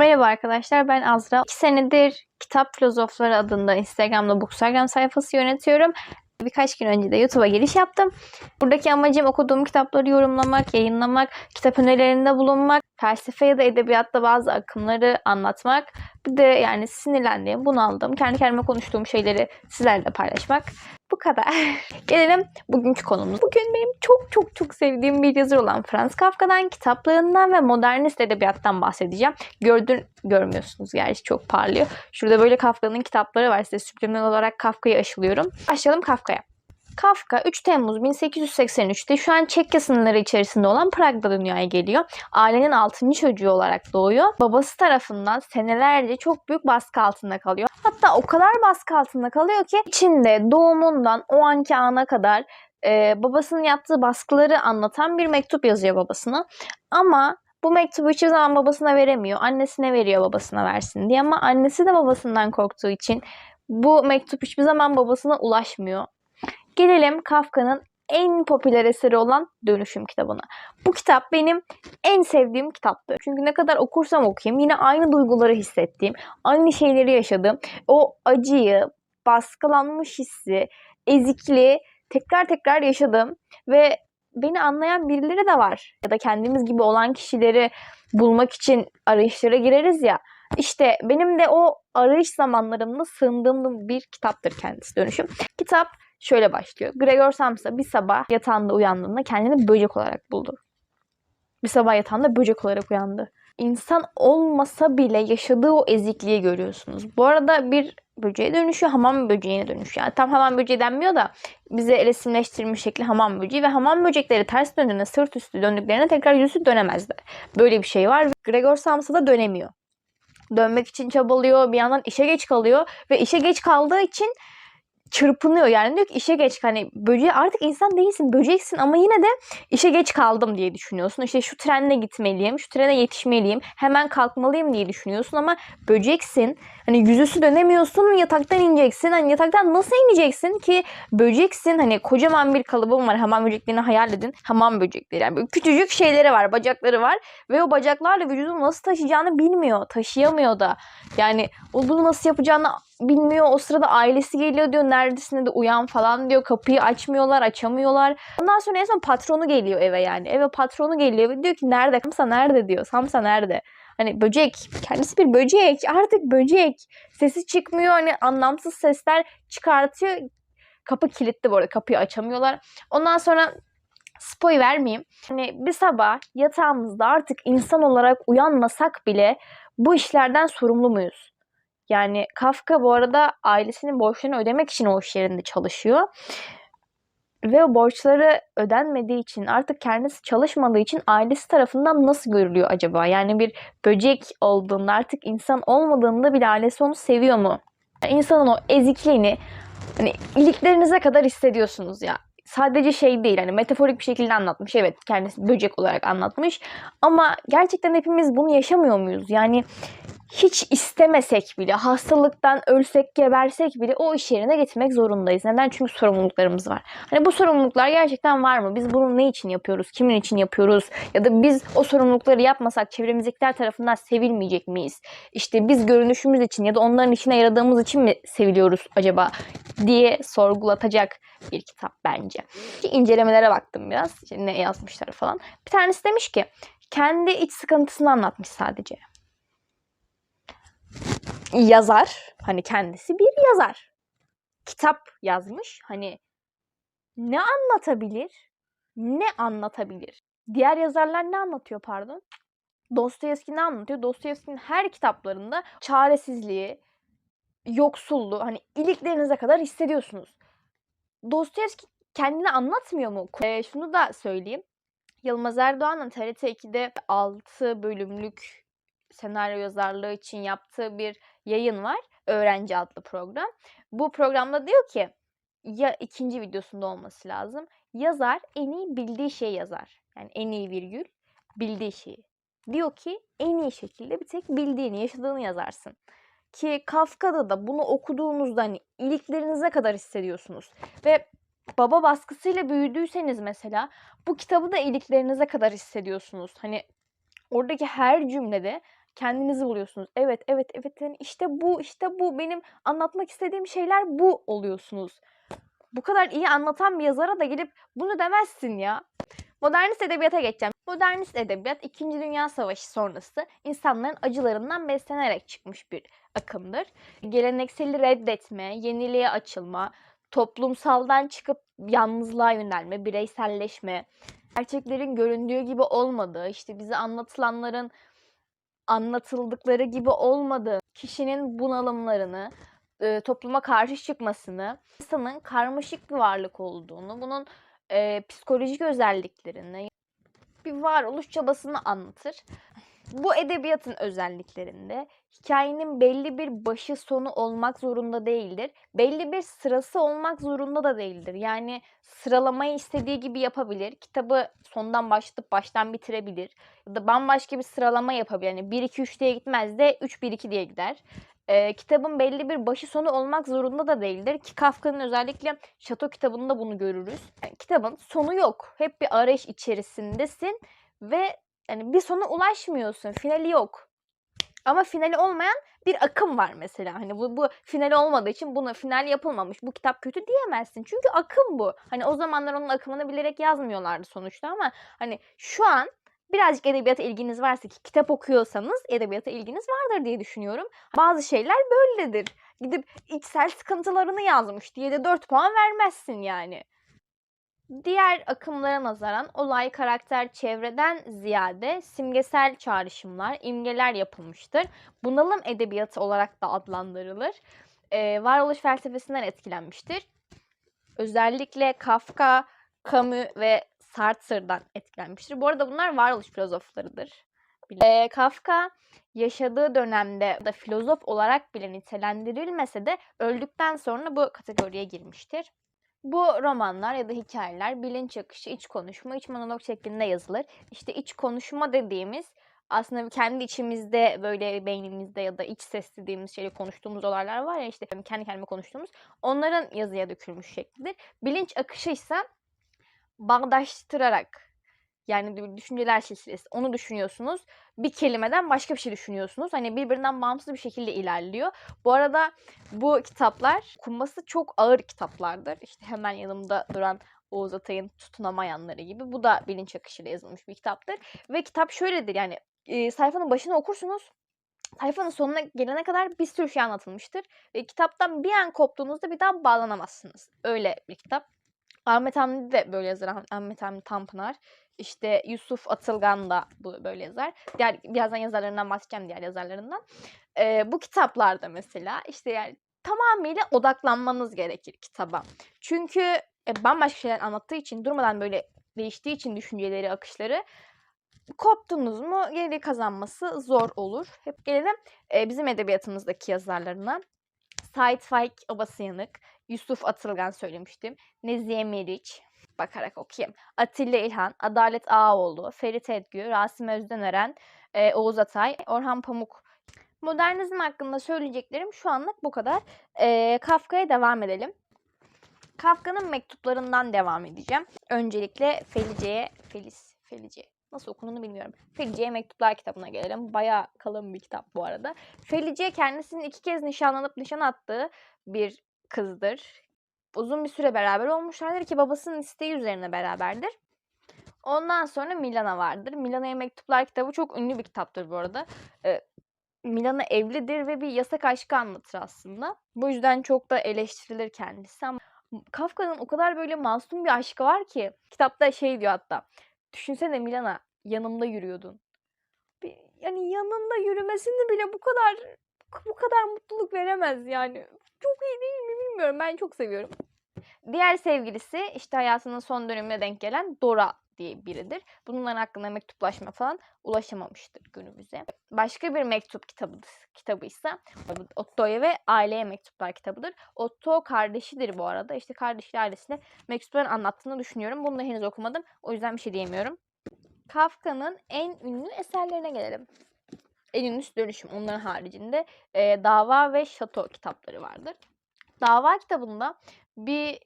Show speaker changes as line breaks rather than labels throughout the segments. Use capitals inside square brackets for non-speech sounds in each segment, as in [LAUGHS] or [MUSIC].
Merhaba arkadaşlar ben Azra. 2 senedir Kitap Filozofları adında Instagram'da Bookstagram sayfası yönetiyorum. Birkaç gün önce de YouTube'a giriş yaptım. Buradaki amacım okuduğum kitapları yorumlamak, yayınlamak, kitap önerilerinde bulunmak, felsefe ya da edebiyatta bazı akımları anlatmak. Bir de yani sinirlendiğim, bunaldığım, kendi kendime konuştuğum şeyleri sizlerle paylaşmak. Bu kadar. [LAUGHS] Gelelim bugünkü konumuz. Bugün benim çok çok çok sevdiğim bir yazar olan Franz Kafka'dan, kitaplarından ve modernist edebiyattan bahsedeceğim. Gördün, görmüyorsunuz gerçi çok parlıyor. Şurada böyle Kafka'nın kitapları var. Size subliminal olarak Kafka'yı aşılıyorum. Başlayalım Kafka'ya. Kafka 3 Temmuz 1883'te şu an Çekya sınırları içerisinde olan Prag'da dünyaya geliyor. Ailenin 6. çocuğu olarak doğuyor. Babası tarafından senelerce çok büyük baskı altında kalıyor. Hatta o kadar baskı altında kalıyor ki içinde doğumundan o anki ana kadar e, babasının yaptığı baskıları anlatan bir mektup yazıyor babasına. Ama bu mektubu hiçbir zaman babasına veremiyor. Annesine veriyor babasına versin diye ama annesi de babasından korktuğu için bu mektup hiçbir zaman babasına ulaşmıyor. Gelelim Kafka'nın en popüler eseri olan Dönüşüm kitabına. Bu kitap benim en sevdiğim kitaptı. Çünkü ne kadar okursam okuyayım yine aynı duyguları hissettiğim, aynı şeyleri yaşadığım, o acıyı, baskılanmış hissi, ezikliği tekrar tekrar yaşadım ve beni anlayan birileri de var. Ya da kendimiz gibi olan kişileri bulmak için arayışlara gireriz ya. İşte benim de o arayış zamanlarımda sığındığım bir kitaptır kendisi Dönüşüm. Kitap şöyle başlıyor. Gregor Samsa bir sabah yatağında uyandığında kendini böcek olarak buldu. Bir sabah yatağında böcek olarak uyandı. İnsan olmasa bile yaşadığı o ezikliği görüyorsunuz. Bu arada bir böceğe dönüşüyor, hamam böceğine dönüşüyor. Yani tam hamam böceği denmiyor da bize resimleştirilmiş şekli hamam böceği ve hamam böcekleri ters döndüğünde, sırt üstü döndüklerine tekrar yüzü dönemezler. Böyle bir şey var. Gregor Samsa da dönemiyor. Dönmek için çabalıyor, bir yandan işe geç kalıyor ve işe geç kaldığı için çırpınıyor yani diyor ki işe geç hani böceği artık insan değilsin böceksin ama yine de işe geç kaldım diye düşünüyorsun. İşte şu trenle gitmeliyim, şu trene yetişmeliyim, hemen kalkmalıyım diye düşünüyorsun ama böceksin. Hani yüzüstü dönemiyorsun, yataktan ineceksin. Hani yataktan nasıl ineceksin ki böceksin. Hani kocaman bir kalıbım var. Hamam böceklerini hayal edin. Hamam böcekleri yani böyle küçücük şeyleri var, bacakları var ve o bacaklarla vücudunu nasıl taşıyacağını bilmiyor, taşıyamıyor da. Yani o bunu nasıl yapacağını bilmiyor. O sırada ailesi geliyor diyor neredesin de uyan falan diyor. Kapıyı açmıyorlar, açamıyorlar. Ondan sonra en son patronu geliyor eve yani. Eve patronu geliyor ve diyor ki nerede? Samsa nerede diyor. Samsa nerede? Hani böcek. Kendisi bir böcek. Artık böcek. Sesi çıkmıyor. Hani anlamsız sesler çıkartıyor. Kapı kilitli bu arada. Kapıyı açamıyorlar. Ondan sonra spoy vermeyeyim. Hani bir sabah yatağımızda artık insan olarak uyanmasak bile bu işlerden sorumlu muyuz? Yani Kafka bu arada ailesinin borçlarını ödemek için o iş yerinde çalışıyor. Ve o borçları ödenmediği için artık kendisi çalışmadığı için ailesi tarafından nasıl görülüyor acaba? Yani bir böcek olduğunda artık insan olmadığında bile ailesi onu seviyor mu? Yani insanın o ezikliğini hani iliklerinize kadar hissediyorsunuz ya. Sadece şey değil hani metaforik bir şekilde anlatmış. Evet kendisi böcek olarak anlatmış. Ama gerçekten hepimiz bunu yaşamıyor muyuz? Yani hiç istemesek bile, hastalıktan ölsek, gebersek bile o iş yerine gitmek zorundayız. Neden? Çünkü sorumluluklarımız var. Hani bu sorumluluklar gerçekten var mı? Biz bunu ne için yapıyoruz? Kimin için yapıyoruz? Ya da biz o sorumlulukları yapmasak çevremizdekiler tarafından sevilmeyecek miyiz? İşte biz görünüşümüz için ya da onların işine yaradığımız için mi seviliyoruz acaba diye sorgulatacak bir kitap bence. Ki incelemelere baktım biraz. İşte ne yazmışlar falan. Bir tanesi demiş ki kendi iç sıkıntısını anlatmış sadece yazar. Hani kendisi bir yazar. Kitap yazmış. Hani ne anlatabilir? Ne anlatabilir? Diğer yazarlar ne anlatıyor pardon? Dostoyevski ne anlatıyor? Dostoyevski'nin her kitaplarında çaresizliği, yoksulluğu hani iliklerinize kadar hissediyorsunuz. Dostoyevski kendini anlatmıyor mu? E, şunu da söyleyeyim. Yılmaz Erdoğan'ın TRT 2'de 6 bölümlük senaryo yazarlığı için yaptığı bir yayın var. Öğrenci adlı program. Bu programda diyor ki ya ikinci videosunda olması lazım. Yazar en iyi bildiği şeyi yazar. Yani en iyi virgül bildiği şeyi. Diyor ki en iyi şekilde bir tek bildiğini, yaşadığını yazarsın. Ki Kafka'da da bunu okuduğunuzda hani iliklerinize kadar hissediyorsunuz. Ve baba baskısıyla büyüdüyseniz mesela bu kitabı da iliklerinize kadar hissediyorsunuz. Hani oradaki her cümlede kendinizi buluyorsunuz. Evet, evet, evet. Yani işte bu, işte bu. Benim anlatmak istediğim şeyler bu oluyorsunuz. Bu kadar iyi anlatan bir yazara da gelip bunu demezsin ya. Modernist edebiyata geçeceğim. Modernist edebiyat 2. Dünya Savaşı sonrası insanların acılarından beslenerek çıkmış bir akımdır. Gelenekseli reddetme, yeniliğe açılma, toplumsaldan çıkıp yalnızlığa yönelme, bireyselleşme, gerçeklerin göründüğü gibi olmadığı, işte bize anlatılanların anlatıldıkları gibi olmadığı, kişinin bunalımlarını, e, topluma karşı çıkmasını, insanın karmaşık bir varlık olduğunu, bunun e, psikolojik özelliklerini, bir varoluş çabasını anlatır. Bu edebiyatın özelliklerinde hikayenin belli bir başı sonu olmak zorunda değildir. Belli bir sırası olmak zorunda da değildir. Yani sıralamayı istediği gibi yapabilir. Kitabı sondan başlatıp baştan bitirebilir. Ya da bambaşka bir sıralama yapabilir. Yani 1-2-3 diye gitmez de 3-1-2 diye gider. Ee, kitabın belli bir başı sonu olmak zorunda da değildir. Ki Kafka'nın özellikle Şato kitabında bunu görürüz. Yani kitabın sonu yok. Hep bir arayış içerisindesin ve yani bir sona ulaşmıyorsun. Finali yok. Ama finali olmayan bir akım var mesela. Hani bu, bu finali olmadığı için buna final yapılmamış. Bu kitap kötü diyemezsin. Çünkü akım bu. Hani o zamanlar onun akımını bilerek yazmıyorlardı sonuçta ama hani şu an birazcık edebiyata ilginiz varsa ki kitap okuyorsanız edebiyata ilginiz vardır diye düşünüyorum. Bazı şeyler böyledir. Gidip içsel sıkıntılarını yazmış diye de 4 puan vermezsin yani. Diğer akımlara nazaran olay, karakter, çevreden ziyade simgesel çağrışımlar, imgeler yapılmıştır. Bunalım edebiyatı olarak da adlandırılır. Ee, varoluş felsefesinden etkilenmiştir. Özellikle Kafka, Camus ve Sartre'dan etkilenmiştir. Bu arada bunlar varoluş filozoflarıdır. Ee, Kafka yaşadığı dönemde da filozof olarak bile nitelendirilmese de öldükten sonra bu kategoriye girmiştir. Bu romanlar ya da hikayeler bilinç akışı, iç konuşma, iç monolog şeklinde yazılır. İşte iç konuşma dediğimiz aslında kendi içimizde böyle beynimizde ya da iç ses dediğimiz şeyle konuştuğumuz olaylar var ya işte kendi kendime konuştuğumuz onların yazıya dökülmüş şeklidir. Bilinç akışı ise bağdaştırarak yani düşünceler silsilesi onu düşünüyorsunuz. Bir kelimeden başka bir şey düşünüyorsunuz. Hani birbirinden bağımsız bir şekilde ilerliyor. Bu arada bu kitaplar okunması çok ağır kitaplardır. İşte hemen yanımda duran Oğuz Atay'ın Tutunamayanları gibi. Bu da bilinç akışıyla yazılmış bir kitaptır. Ve kitap şöyledir yani e, sayfanın başını okursunuz. Sayfanın sonuna gelene kadar bir sürü şey anlatılmıştır. Ve kitaptan bir an koptuğunuzda bir daha bağlanamazsınız. Öyle bir kitap. Ahmet Hamdi de böyle yazar. Ahmet Hamdi Tanpınar. İşte Yusuf Atılgan da bu böyle yazar. Diğer birazdan yazarlarından bahsedeceğim diğer yazarlarından. Ee, bu kitaplarda mesela işte yani tamamıyla odaklanmanız gerekir kitaba. Çünkü e, bambaşka şeyler anlattığı için durmadan böyle değiştiği için düşünceleri, akışları koptunuz mu geri kazanması zor olur. Hep gelelim e, bizim edebiyatımızdaki yazarlarına. Sait Faik Obasıyanık, Yusuf Atılgan söylemiştim. Nezihe Meriç, bakarak okuyayım. Atilla İlhan, Adalet Ağaoğlu, Ferit Edgü, Rasim Özdenören, e, Oğuz Atay, Orhan Pamuk. Modernizm hakkında söyleyeceklerim şu anlık bu kadar. E, Kafka'ya devam edelim. Kafka'nın mektuplarından devam edeceğim. Öncelikle Felice'ye, Feliz, Felice nasıl okunduğunu bilmiyorum. Felice'ye mektuplar kitabına gelelim. Baya kalın bir kitap bu arada. Felice kendisinin iki kez nişanlanıp nişan attığı bir kızdır. Uzun bir süre beraber olmuşlardır ki babasının isteği üzerine beraberdir. Ondan sonra Milana vardır. Milana'ya mektuplar kitabı çok ünlü bir kitaptır bu arada. Ee, Milana evlidir ve bir yasak aşkı anlatır aslında. Bu yüzden çok da eleştirilir kendisi ama Kafka'nın o kadar böyle masum bir aşkı var ki kitapta şey diyor hatta. Düşünsene Milana yanımda yürüyordun. Bir, yani yanında yürümesini bile bu kadar bu kadar mutluluk veremez yani. Çok iyi değil mi bilmiyorum. Ben çok seviyorum. Diğer sevgilisi işte hayatının son dönemine denk gelen Dora diye biridir. Bunların hakkında mektuplaşma falan ulaşamamıştır günümüze. Başka bir mektup kitabı kitabı ise Otto'ya ve aileye mektuplar kitabıdır. Otto kardeşidir bu arada. İşte kardeşi ailesine mektupların anlattığını düşünüyorum. Bunu da henüz okumadım. O yüzden bir şey diyemiyorum. Kafka'nın en ünlü eserlerine gelelim. En ünlü dönüşüm onların haricinde e, Dava ve Şato kitapları vardır. Dava kitabında bir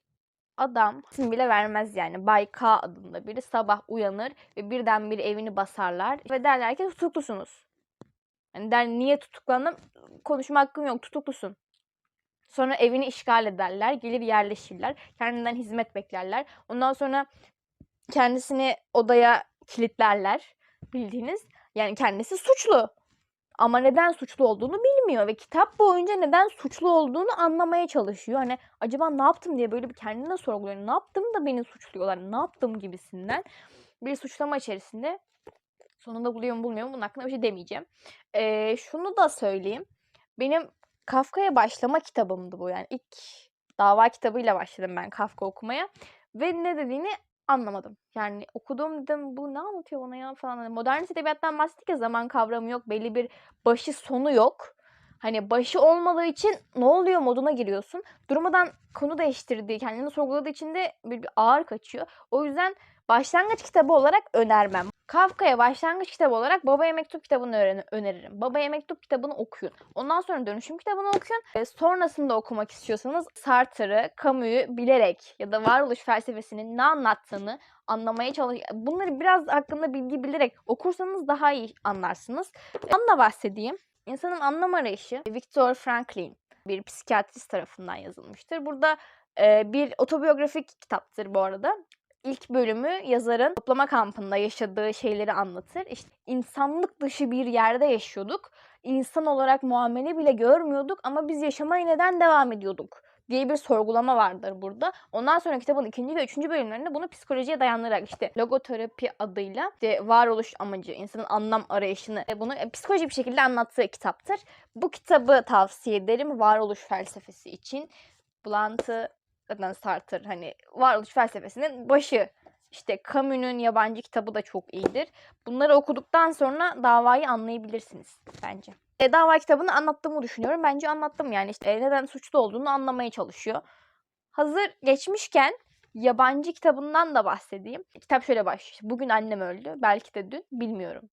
adam isim bile vermez yani Bay K adında biri sabah uyanır ve birdenbire evini basarlar ve derler ki tutuklusunuz. Yani der niye tutuklandım? Konuşma hakkım yok. Tutuklusun. Sonra evini işgal ederler. Gelir yerleşirler. Kendinden hizmet beklerler. Ondan sonra kendisini odaya kilitlerler. Bildiğiniz. Yani kendisi suçlu. Ama neden suçlu olduğunu bilmiyor ve kitap boyunca neden suçlu olduğunu anlamaya çalışıyor. Hani acaba ne yaptım diye böyle bir kendine sorguluyor. Ne yaptım da beni suçluyorlar? Ne yaptım gibisinden bir suçlama içerisinde. Sonunda buluyor mu bulmuyor mu bunun hakkında bir şey demeyeceğim. Ee, şunu da söyleyeyim. Benim Kafka'ya başlama kitabımdı bu. Yani ilk dava kitabıyla başladım ben Kafka okumaya. Ve ne dediğini anlamadım. Yani okudum dedim bu ne anlatıyor bana ya falan. Hani modernist edebiyattan bahsettik ya zaman kavramı yok. Belli bir başı sonu yok. Hani başı olmadığı için ne oluyor moduna giriyorsun. Durmadan konu değiştirdiği, kendini sorguladığı için de bir, bir ağır kaçıyor. O yüzden başlangıç kitabı olarak önermem. Kafka'ya başlangıç kitabı olarak Babaya Mektup kitabını öğren- öneririm. Babaya Mektup kitabını okuyun. Ondan sonra Dönüşüm kitabını okuyun. E, sonrasında okumak istiyorsanız Sartre'ı, Camus'u bilerek ya da varoluş felsefesinin ne anlattığını anlamaya çalış. Bunları biraz hakkında bilgi bilerek okursanız daha iyi anlarsınız. Onunla bahsedeyim. İnsanın anlam arayışı Viktor Franklin bir psikiyatrist tarafından yazılmıştır. Burada e, bir otobiyografik kitaptır bu arada. İlk bölümü yazarın toplama kampında yaşadığı şeyleri anlatır. İşte insanlık dışı bir yerde yaşıyorduk. İnsan olarak muamele bile görmüyorduk ama biz yaşamaya neden devam ediyorduk diye bir sorgulama vardır burada. Ondan sonra kitabın ikinci ve üçüncü bölümlerinde bunu psikolojiye dayandırarak işte logoterapi adıyla işte varoluş amacı, insanın anlam arayışını ve bunu psikolojik bir şekilde anlattığı kitaptır. Bu kitabı tavsiye ederim varoluş felsefesi için. Bulantı zaten Sartre hani varoluş felsefesinin başı. İşte Camus'un yabancı kitabı da çok iyidir. Bunları okuduktan sonra davayı anlayabilirsiniz bence. E, dava kitabını anlattığımı düşünüyorum. Bence anlattım yani işte e, neden suçlu olduğunu anlamaya çalışıyor. Hazır geçmişken yabancı kitabından da bahsedeyim. Kitap şöyle başlıyor. Bugün annem öldü. Belki de dün. Bilmiyorum.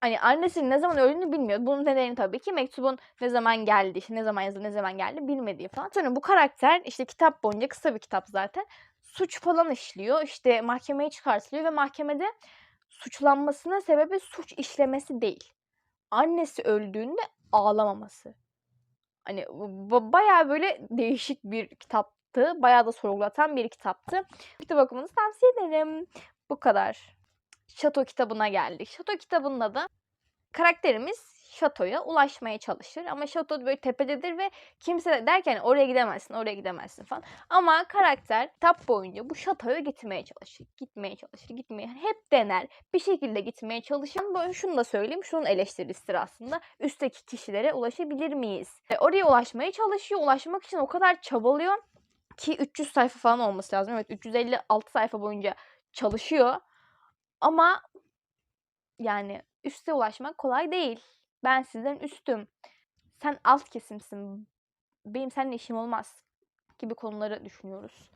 Hani annesinin ne zaman öldüğünü bilmiyor. Bunun nedeni tabii ki mektubun ne zaman geldi, ne zaman yazıldı, ne zaman geldi bilmediği falan. Sonra bu karakter işte kitap boyunca kısa bir kitap zaten. Suç falan işliyor. İşte mahkemeye çıkartılıyor ve mahkemede suçlanmasının sebebi suç işlemesi değil. Annesi öldüğünde ağlamaması. Hani ba- bayağı böyle değişik bir kitaptı. Bayağı da sorgulatan bir kitaptı. Kitap okumanızı tavsiye ederim. Bu kadar. Şato kitabına geldik. Şato kitabında da karakterimiz şatoya ulaşmaya çalışır. Ama şato böyle tepededir ve kimse de derken oraya gidemezsin, oraya gidemezsin falan. Ama karakter kitap boyunca bu şatoya gitmeye çalışır. Gitmeye çalışır, gitmeye. Hep dener. Bir şekilde gitmeye çalışır. Ama şunu da söyleyeyim. Şunun eleştirisidir aslında. Üstteki kişilere ulaşabilir miyiz? E, oraya ulaşmaya çalışıyor. Ulaşmak için o kadar çabalıyor ki 300 sayfa falan olması lazım. Evet 356 sayfa boyunca çalışıyor. Ama yani üste ulaşmak kolay değil. Ben sizden üstüm. Sen alt kesimsin. Benim seninle işim olmaz gibi konuları düşünüyoruz.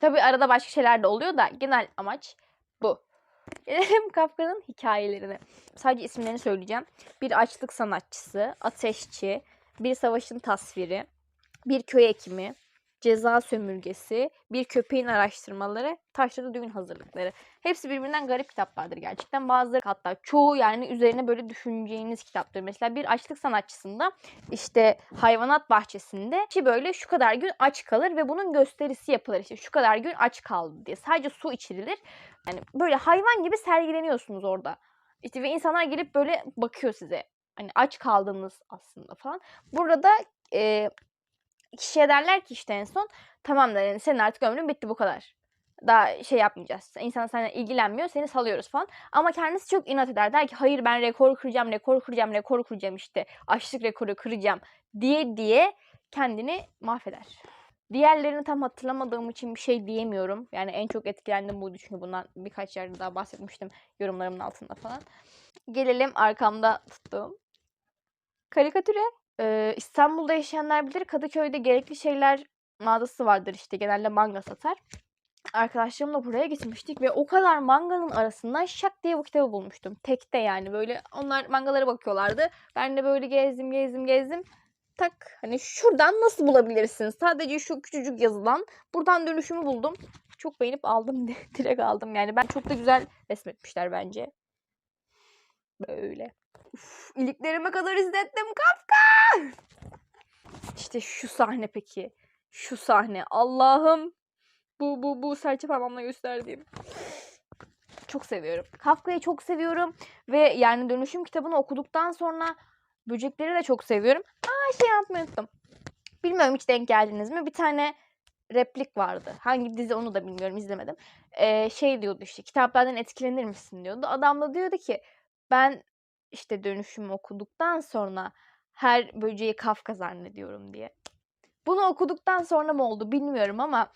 Tabii arada başka şeyler de oluyor da genel amaç bu. [LAUGHS] Gelelim Kafka'nın hikayelerine. Sadece isimlerini söyleyeceğim. Bir açlık sanatçısı, ateşçi, bir savaşın tasviri, bir köy hekimi, ceza sömürgesi, bir köpeğin araştırmaları, taşralı düğün hazırlıkları. Hepsi birbirinden garip kitaplardır gerçekten. Bazıları hatta çoğu yani üzerine böyle düşüneceğiniz kitaptır. Mesela bir açlık sanatçısında işte hayvanat bahçesinde ki böyle şu kadar gün aç kalır ve bunun gösterisi yapılır. İşte şu kadar gün aç kaldı diye. Sadece su içirilir. Yani böyle hayvan gibi sergileniyorsunuz orada. İşte ve insanlar gelip böyle bakıyor size. Hani aç kaldınız aslında falan. Burada e, kişiye derler ki işte en son tamam der yani senin artık ömrün bitti bu kadar. Daha şey yapmayacağız. İnsan seninle ilgilenmiyor seni salıyoruz falan. Ama kendisi çok inat eder. Der ki hayır ben rekor kıracağım, rekor kıracağım, rekor kıracağım işte. Açlık rekoru kıracağım diye diye kendini mahveder. Diğerlerini tam hatırlamadığım için bir şey diyemiyorum. Yani en çok etkilendim bu çünkü bundan birkaç yerde daha bahsetmiştim yorumlarımın altında falan. Gelelim arkamda tuttuğum karikatüre. Ee, İstanbul'da yaşayanlar bilir Kadıköy'de gerekli şeyler mağazası vardır işte genelde manga satar. Arkadaşlarımla buraya gitmiştik ve o kadar manganın arasından şak diye bu kitabı bulmuştum. Tekte yani böyle onlar mangalara bakıyorlardı. Ben de böyle gezdim gezdim gezdim. Tak hani şuradan nasıl bulabilirsiniz? Sadece şu küçücük yazılan buradan dönüşümü buldum. Çok beğenip aldım [LAUGHS] direkt aldım yani. Ben çok da güzel resmetmişler bence. Böyle. Uf, iliklerime kadar hissettim Kafka. İşte şu sahne peki. Şu sahne. Allah'ım. Bu bu bu serçe parmağımla gösterdiğim. Çok seviyorum. Kafka'yı çok seviyorum. Ve yani dönüşüm kitabını okuduktan sonra böcekleri de çok seviyorum. Aa şey yapmayı unuttum. Bilmiyorum hiç denk geldiniz mi? Bir tane replik vardı. Hangi dizi onu da bilmiyorum izlemedim. Ee, şey diyordu işte kitaplardan etkilenir misin diyordu. Adam da diyordu ki ben işte dönüşümü okuduktan sonra her böceği Kafka zannediyorum diye. Bunu okuduktan sonra mı oldu bilmiyorum ama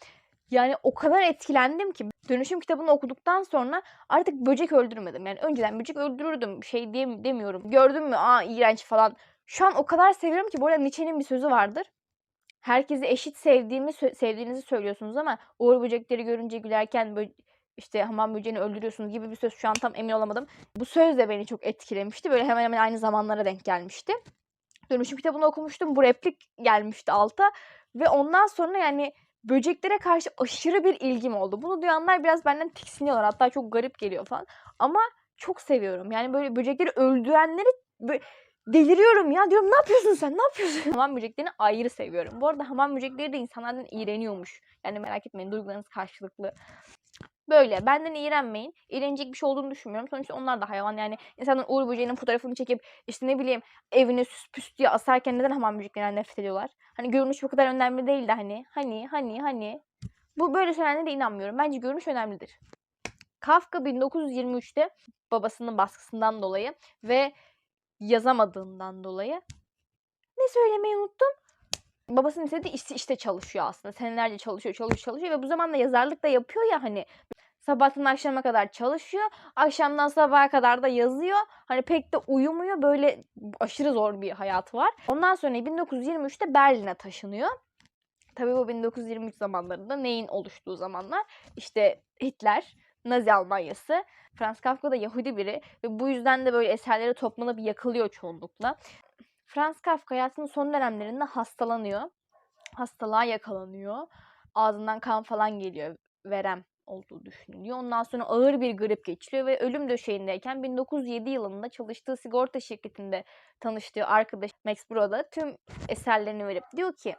yani o kadar etkilendim ki dönüşüm kitabını okuduktan sonra artık böcek öldürmedim. Yani önceden böcek öldürürdüm şey diye demiyorum. Gördün mü aa iğrenç falan. Şu an o kadar seviyorum ki bu arada Nietzsche'nin bir sözü vardır. Herkesi eşit sevdiğimi sevdiğinizi söylüyorsunuz ama uğur böcekleri görünce gülerken bö- işte hamam böceğini öldürüyorsunuz gibi bir söz şu an tam emin olamadım. Bu söz de beni çok etkilemişti. Böyle hemen hemen aynı zamanlara denk gelmişti. Dönüşüm kitabını okumuştum. Bu replik gelmişti alta. Ve ondan sonra yani böceklere karşı aşırı bir ilgim oldu. Bunu duyanlar biraz benden tiksiniyorlar. Hatta çok garip geliyor falan. Ama çok seviyorum. Yani böyle böcekleri öldürenleri böyle deliriyorum ya. Diyorum ne yapıyorsun sen? Ne yapıyorsun? hamam böceklerini ayrı seviyorum. Bu arada hamam böcekleri de insanlardan iğreniyormuş. Yani merak etmeyin duygularınız karşılıklı. Böyle. Benden iğrenmeyin. İğrenecek bir şey olduğunu düşünmüyorum. Sonuçta onlar da hayvan. Yani insanlar uğur böceğinin fotoğrafını çekip işte ne bileyim evine süs püs asarken neden hamam böceklerinden nefret ediyorlar? Hani görünüş bu kadar önemli değil de hani. Hani hani hani. Bu böyle söylenene de inanmıyorum. Bence görünüş önemlidir. Kafka 1923'te babasının baskısından dolayı ve yazamadığından dolayı ne söylemeyi unuttum? Babasının istediği işte, işte çalışıyor aslında. Senelerce çalışıyor, çalışıyor, çalışıyor ve bu zamanda yazarlık da yapıyor ya hani. Sabahtan akşama kadar çalışıyor. Akşamdan sabaha kadar da yazıyor. Hani pek de uyumuyor. Böyle aşırı zor bir hayatı var. Ondan sonra 1923'te Berlin'e taşınıyor. Tabii bu 1923 zamanlarında neyin oluştuğu zamanlar. İşte Hitler, Nazi Almanyası. Franz Kafka da Yahudi biri ve bu yüzden de böyle eserleri toplanıp yakılıyor çoğunlukla. Franz Kafka hayatının son dönemlerinde hastalanıyor. Hastalığa yakalanıyor. Ağzından kan falan geliyor. Verem olduğu düşünülüyor. Ondan sonra ağır bir grip geçiriyor ve ölüm döşeğindeyken 1907 yılında çalıştığı sigorta şirketinde tanıştığı arkadaş Max Brod'a tüm eserlerini verip diyor ki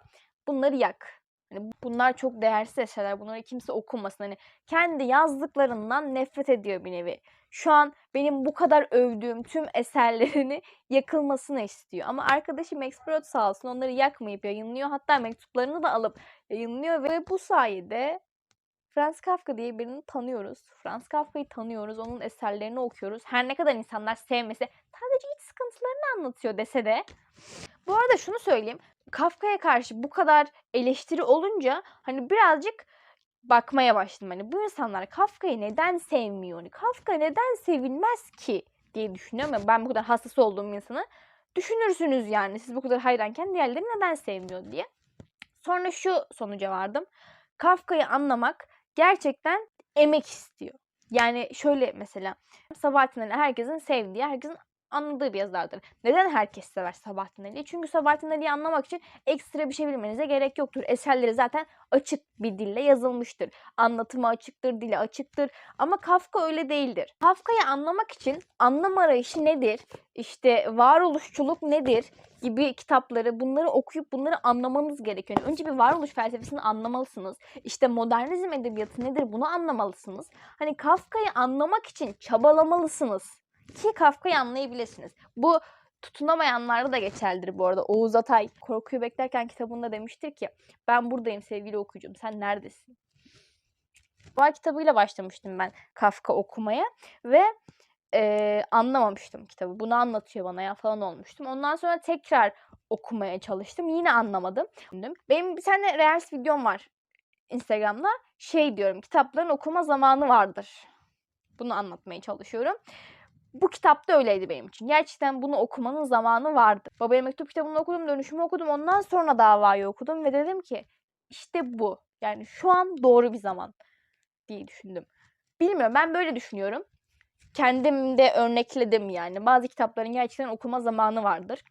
bunları yak. Hani bunlar çok değersiz eserler. Bunları kimse okumasın. Hani kendi yazdıklarından nefret ediyor bir nevi. Şu an benim bu kadar övdüğüm tüm eserlerini [LAUGHS] yakılmasını istiyor. Ama arkadaşı Max Brod sağ olsun onları yakmayıp yayınlıyor. Hatta mektuplarını da alıp yayınlıyor ve bu sayede Franz Kafka diye birini tanıyoruz. Franz Kafka'yı tanıyoruz. Onun eserlerini okuyoruz. Her ne kadar insanlar sevmese sadece iç sıkıntılarını anlatıyor dese de. Bu arada şunu söyleyeyim. Kafka'ya karşı bu kadar eleştiri olunca hani birazcık bakmaya başladım. Hani bu insanlar Kafka'yı neden sevmiyor? Hani Kafka neden sevilmez ki diye düşünüyorum. Ya ben bu kadar hassas olduğum insanı düşünürsünüz yani. Siz bu kadar hayranken diğerleri neden sevmiyor diye. Sonra şu sonuca vardım. Kafka'yı anlamak gerçekten emek istiyor. Yani şöyle mesela Sabahattin Ali herkesin sevdiği, herkesin anladığı bir yazardır. Neden herkes sever Sabahattin Ali'yi? Çünkü Sabahattin Ali'yi anlamak için ekstra bir şey bilmenize gerek yoktur. Eserleri zaten açık bir dille yazılmıştır. Anlatımı açıktır, dili açıktır. Ama Kafka öyle değildir. Kafka'yı anlamak için anlam arayışı nedir? İşte varoluşçuluk nedir? gibi kitapları bunları okuyup bunları anlamanız gerekiyor. Yani önce bir varoluş felsefesini anlamalısınız. İşte modernizm edebiyatı nedir bunu anlamalısınız. Hani Kafka'yı anlamak için çabalamalısınız ki Kafka'yı anlayabilirsiniz. Bu tutunamayanlarda da geçerlidir bu arada. Oğuz Atay Korkuyu Beklerken kitabında demiştir ki ben buradayım sevgili okuyucum sen neredesin? Var kitabıyla başlamıştım ben Kafka okumaya ve e, anlamamıştım kitabı. Bunu anlatıyor bana ya falan olmuştum. Ondan sonra tekrar okumaya çalıştım. Yine anlamadım. Benim bir tane Reels videom var Instagram'da. Şey diyorum kitapların okuma zamanı vardır. Bunu anlatmaya çalışıyorum. Bu kitap da öyleydi benim için. Gerçekten bunu okumanın zamanı vardı. Babaya mektup kitabını okudum, dönüşümü okudum. Ondan sonra davayı okudum ve dedim ki işte bu. Yani şu an doğru bir zaman diye düşündüm. Bilmiyorum ben böyle düşünüyorum. Kendim de örnekledim yani. Bazı kitapların gerçekten okuma zamanı vardır.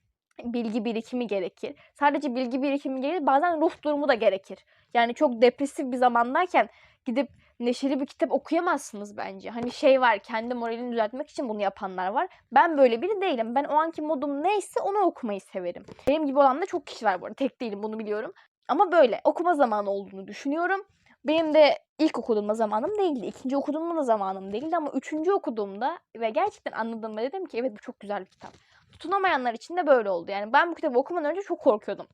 Bilgi birikimi gerekir. Sadece bilgi birikimi gerekir. Bazen ruh durumu da gerekir. Yani çok depresif bir zamandayken gidip neşeli bir kitap okuyamazsınız bence. Hani şey var kendi moralini düzeltmek için bunu yapanlar var. Ben böyle biri değilim. Ben o anki modum neyse onu okumayı severim. Benim gibi olan da çok kişi var bu arada. Tek değilim bunu biliyorum. Ama böyle okuma zamanı olduğunu düşünüyorum. Benim de ilk okuduğumda zamanım değildi. ikinci okuduğumda da zamanım değildi ama üçüncü okuduğumda ve gerçekten anladığımda dedim ki evet bu çok güzel bir kitap. Tutunamayanlar için de böyle oldu. Yani ben bu kitabı okumadan önce çok korkuyordum.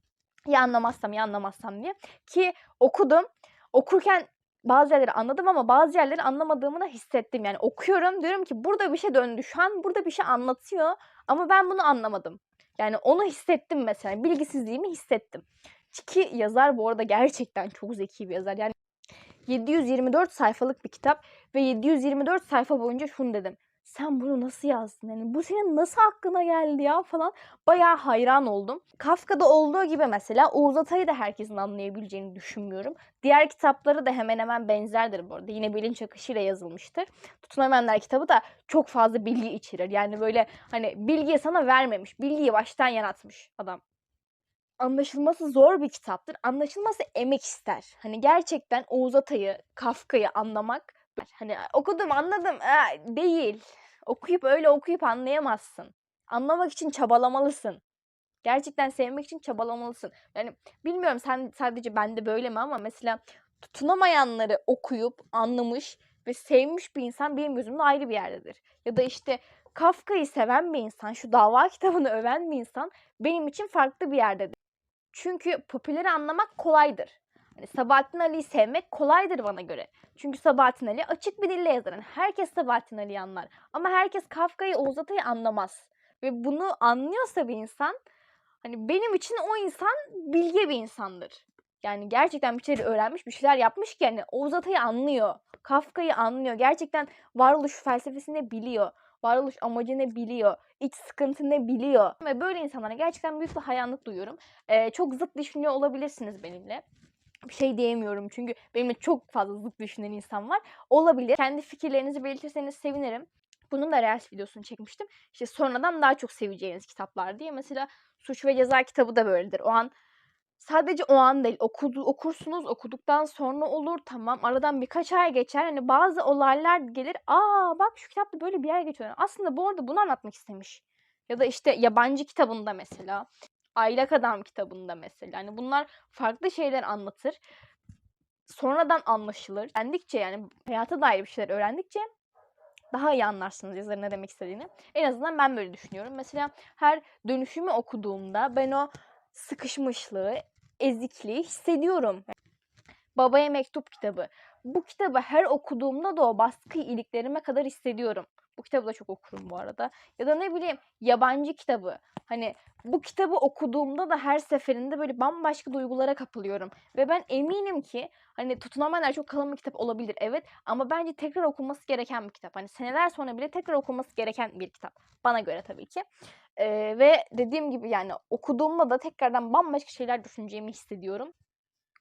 Ya anlamazsam ya anlamazsam diye. Ki okudum. Okurken bazı yerleri anladım ama bazı yerleri anlamadığımı da hissettim. Yani okuyorum diyorum ki burada bir şey döndü. Şu an burada bir şey anlatıyor ama ben bunu anlamadım. Yani onu hissettim mesela. Bilgisizliğimi hissettim. Ki yazar bu arada gerçekten çok zeki bir yazar. Yani 724 sayfalık bir kitap ve 724 sayfa boyunca şunu dedim. Sen bunu nasıl yazdın? Yani bu senin nasıl aklına geldi ya falan. Bayağı hayran oldum. Kafka'da olduğu gibi mesela Oğuz Atay'ı da herkesin anlayabileceğini düşünmüyorum. Diğer kitapları da hemen hemen benzerdir bu arada. Yine bilinç akışıyla yazılmıştır. Tutunamayanlar kitabı da çok fazla bilgi içerir. Yani böyle hani bilgiyi sana vermemiş. Bilgiyi baştan yaratmış adam anlaşılması zor bir kitaptır. Anlaşılması emek ister. Hani gerçekten Oğuz Atay'ı, Kafka'yı anlamak hani okudum anladım Aa, değil. Okuyup öyle okuyup anlayamazsın. Anlamak için çabalamalısın. Gerçekten sevmek için çabalamalısın. Yani bilmiyorum sen sadece bende böyle mi ama mesela tutunamayanları okuyup anlamış ve sevmiş bir insan benim gözümde ayrı bir yerdedir. Ya da işte Kafka'yı seven bir insan, şu dava [LAUGHS] kitabını öven bir insan benim için farklı bir yerdedir. Çünkü popüleri anlamak kolaydır. Hani Sabahattin Ali'yi sevmek kolaydır bana göre. Çünkü Sabahattin Ali açık bir dille yazar. Yani herkes Sabahattin Ali'yi anlar. Ama herkes Kafka'yı, Oğuz Atay'ı anlamaz. Ve bunu anlıyorsa bir insan, hani benim için o insan bilge bir insandır. Yani gerçekten bir şeyler öğrenmiş, bir şeyler yapmış ki yani Oğuz Atay'ı anlıyor. Kafka'yı anlıyor. Gerçekten varoluş felsefesini biliyor. Varoluş amacını biliyor. iç sıkıntını biliyor. Ve böyle insanlara gerçekten büyük bir hayranlık duyuyorum. Ee, çok zıt düşünüyor olabilirsiniz benimle bir şey diyemiyorum çünkü benimle çok fazla zıt düşünen insan var. Olabilir. Kendi fikirlerinizi belirtirseniz sevinirim. Bunun da Reels videosunu çekmiştim. İşte sonradan daha çok seveceğiniz kitaplar diye. Mesela Suç ve Ceza kitabı da böyledir. O an sadece o an değil okudu, okursunuz okuduktan sonra olur tamam aradan birkaç ay geçer hani bazı olaylar gelir aa bak şu kitapta böyle bir yer geçiyor aslında bu arada bunu anlatmak istemiş ya da işte yabancı kitabında mesela Aylak Adam kitabında mesela hani bunlar farklı şeyler anlatır sonradan anlaşılır öğrendikçe yani hayata dair bir şeyler öğrendikçe daha iyi anlarsınız yazarın ne demek istediğini. En azından ben böyle düşünüyorum. Mesela her dönüşümü okuduğumda ben o sıkışmışlığı, ezikliği hissediyorum. Babaya Mektup kitabı. Bu kitabı her okuduğumda da o baskıyı iliklerime kadar hissediyorum. Bu kitabı da çok okurum bu arada. Ya da ne bileyim yabancı kitabı. Hani bu kitabı okuduğumda da her seferinde böyle bambaşka duygulara kapılıyorum. Ve ben eminim ki hani tutunamayanlar çok kalın bir kitap olabilir evet. Ama bence tekrar okunması gereken bir kitap. Hani seneler sonra bile tekrar okunması gereken bir kitap. Bana göre tabii ki. Ee, ve dediğim gibi yani okuduğumda da tekrardan bambaşka şeyler düşüneceğimi hissediyorum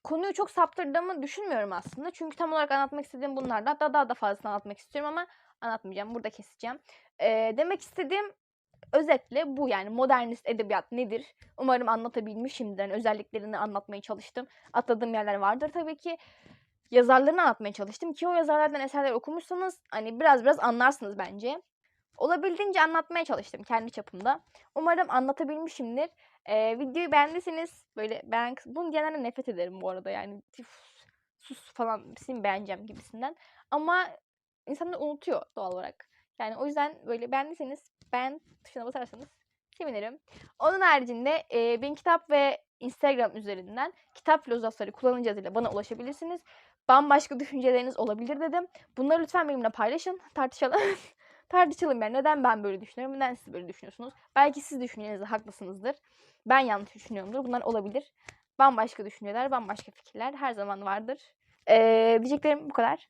konuyu çok saptırdığımı düşünmüyorum aslında. Çünkü tam olarak anlatmak istediğim bunlardan hatta daha da fazlasını anlatmak istiyorum ama anlatmayacağım. Burada keseceğim. Ee, demek istediğim özetle bu yani modernist edebiyat nedir? Umarım anlatabilmişimdir. Yani özelliklerini anlatmaya çalıştım. Atladığım yerler vardır tabii ki. Yazarlarını anlatmaya çalıştım ki o yazarlardan eserler okumuşsanız hani biraz biraz anlarsınız bence. Olabildiğince anlatmaya çalıştım kendi çapımda. Umarım anlatabilmişimdir. Ee, videoyu beğendiyseniz böyle ben bunu genelde nefret ederim bu arada yani sus falan seni beğeneceğim gibisinden. Ama insanlar unutuyor doğal olarak. Yani o yüzden böyle beğendiyseniz beğen tuşuna basarsanız sevinirim. Onun haricinde e, benim kitap ve Instagram üzerinden kitap filozofları kullanıcı adıyla bana ulaşabilirsiniz. Bambaşka düşünceleriniz olabilir dedim. Bunları lütfen benimle paylaşın. Tartışalım. [LAUGHS] Tartışalım yani neden ben böyle düşünüyorum, neden siz böyle düşünüyorsunuz. Belki siz düşüncenizde haklısınızdır. Ben yanlış düşünüyorumdur. Bunlar olabilir. Bambaşka düşünceler, bambaşka fikirler her zaman vardır. Ee, diyeceklerim bu kadar.